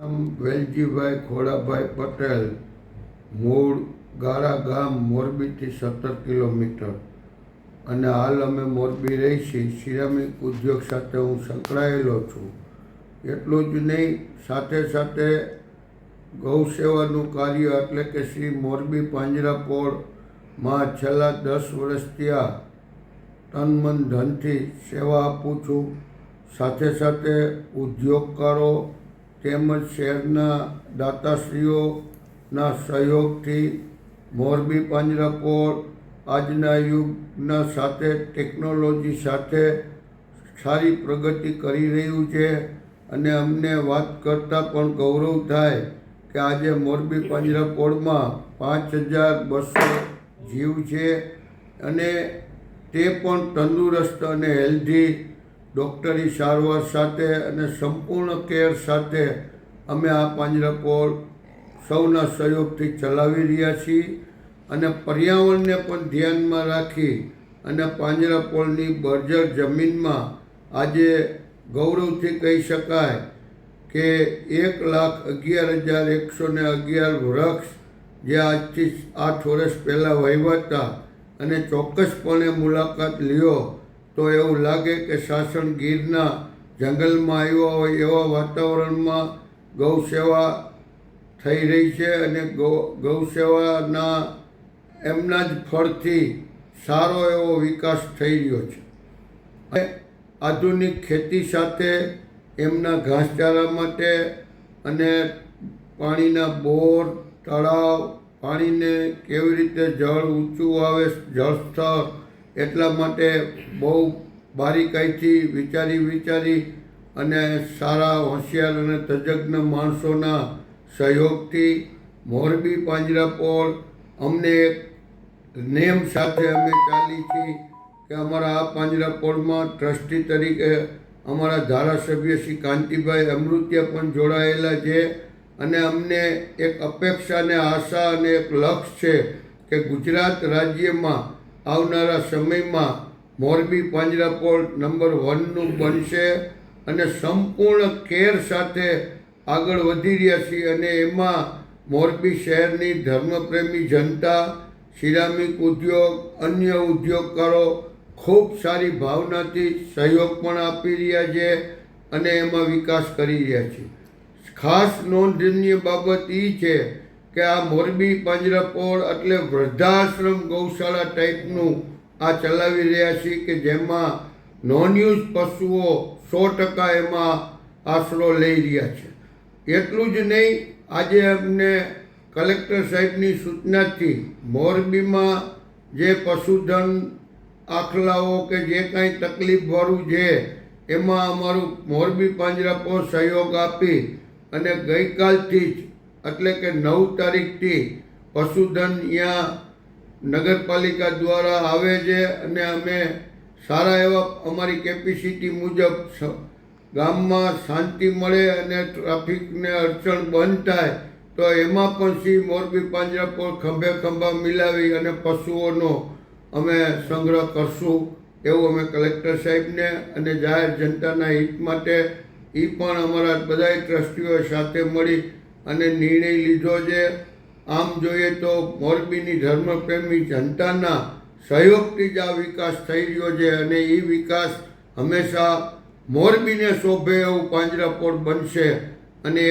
વેલજીભાઈ ખોડાભાઈ પટેલ મૂળ ગાળા ગામ મોરબીથી સત્તર કિલોમીટર. અને હાલ અમે મોરબી રહી છીએ સિરામિક ઉદ્યોગ સાથે હું સંકળાયેલો છું. એટલું જ નહીં, સાથે સાથે ગૌ સેવાનું કાર્ય એટલે કે શ્રી મોરબી પાંજરાપોળમાં છેલ્લા દસ વર્ષથી આ તન મન ધનથી સેવા આપું છું. સાથે સાથે ઉદ્યોગકારો તેમજ શહેરના દાતાશ્રીઓના સહયોગથી મોરબી પાંજરાપોળ આજના યુગના સાથે ટેકનોલોજી સાથે સારી પ્રગતિ કરી રહ્યું છે અને અમને વાત કરતાં પણ ગૌરવ થાય કે આજે મોરબી પાંજરાપોળમાં પાંચ હજાર બસો જીવ છે અને તે પણ તંદુરસ્ત અને હેલ્ધી ડૉક્ટરી સારવાર સાથે અને સંપૂર્ણ કેર સાથે અમે આ પાંજરાપોળ સૌના સહયોગથી ચલાવી રહ્યા છીએ અને પર્યાવરણને પણ ધ્યાનમાં રાખી અને પાંજરાપોળની બર્જર જમીનમાં આજે ગૌરવથી કહી શકાય કે એક લાખ અગિયાર હજાર એકસો ને અગિયાર વૃક્ષ જે આજથી આઠ વર્ષ પહેલાં વહીવટા અને ચોક્કસપણે મુલાકાત લ્યો તો એવું લાગે કે શાસન ગીરના જંગલમાં આવ્યા હોય એવા વાતાવરણમાં ગૌ સેવા થઈ રહી છે અને ગૌ ગૌ સેવાના એમના જ ફળથી સારો એવો વિકાસ થઈ રહ્યો છે. આધુનિક ખેતી સાથે એમના ઘાસચારા માટે અને પાણીના બોર, તળાવ, પાણીને કેવી રીતે જળ ઊંચું આવે જળ સ્તર એટલા માટે બહુ બારીકાઈથી વિચારી વિચારી અને સારા હોશિયાર અને તજજ્ઞ માણસોના સહયોગથી મોરબી પાંજરાપોળ અમને એક નેમ સાથે અમે ચાલી છીએ કે અમારા આ પાંજરાપોળમાં ટ્રસ્ટી તરીકે અમારા ધારાસભ્ય શ્રી કાંતિભાઈ અમૃત્ય પણ જોડાયેલા છે અને અમને એક અપેક્ષા અને આશા અને એક લક્ષ્ય છે કે ગુજરાત રાજ્યમાં આવનારા સમયમાં મોરબી પાંજરાપોળ નંબર વનનું બનશે અને સંપૂર્ણ કેર સાથે આગળ વધી રહ્યા છીએ અને એમાં મોરબી શહેરની ધર્મપ્રેમી જનતા, સિરામિક ઉદ્યોગ, અન્ય ઉદ્યોગકારો ખૂબ સારી ભાવનાથી સહયોગ પણ આપી રહ્યા છે અને એમાં વિકાસ કરી રહ્યા છે. ખાસ નોંધનીય બાબત એ છે કે આ મોરબી પાંજરાપોળ એટલે વૃદ્ધાશ્રમ ગૌશાળા ટાઈપનું આ ચલાવી રહ્યા છીએ કે જેમાં નોન યુઝ પશુઓ સો ટકા એમાં આશરો લઈ રહ્યા છે. એટલું જ નહીં, આજે અમને કલેક્ટર સાહેબની સૂચનાથી મોરબીમાં જે પશુધન આખલાઓ કે જે કાંઈ તકલીફવાળું છે, એમાં અમારું મોરબી પાંજરાપોળ સહયોગ આપી અને ગઈકાલથી જ એટલે કે નવ તારીખથી પશુધન અહીંયા નગરપાલિકા દ્વારા આવે છે અને અમે સારા એવા અમારી કેપેસિટી મુજબ ગામમાં શાંતિ મળે અને ટ્રાફિકને અડચણ બંધ થાય, તો એમાં પણ શ્રી મોરબી પાંજરાપોળ ખંભે ખંભા મિલાવી અને પશુઓનો અમે સંગ્રહ કરશું એવું અમે કલેક્ટર સાહેબને અને જાહેર જનતાના હિત માટે એ પણ અમારા બધાય ટ્રસ્ટીઓ સાથે મળી અને નિર્ણય લીધો છે. આમ જોઈએ તો મોરબીની ધર્મપ્રેમી જનતાના સહયોગથી જ આ વિકાસ થઈ રહ્યો છે અને એ વિકાસ હંમેશા મોરબીને શોભે એવું પાંજરાપોળ બનશે. અને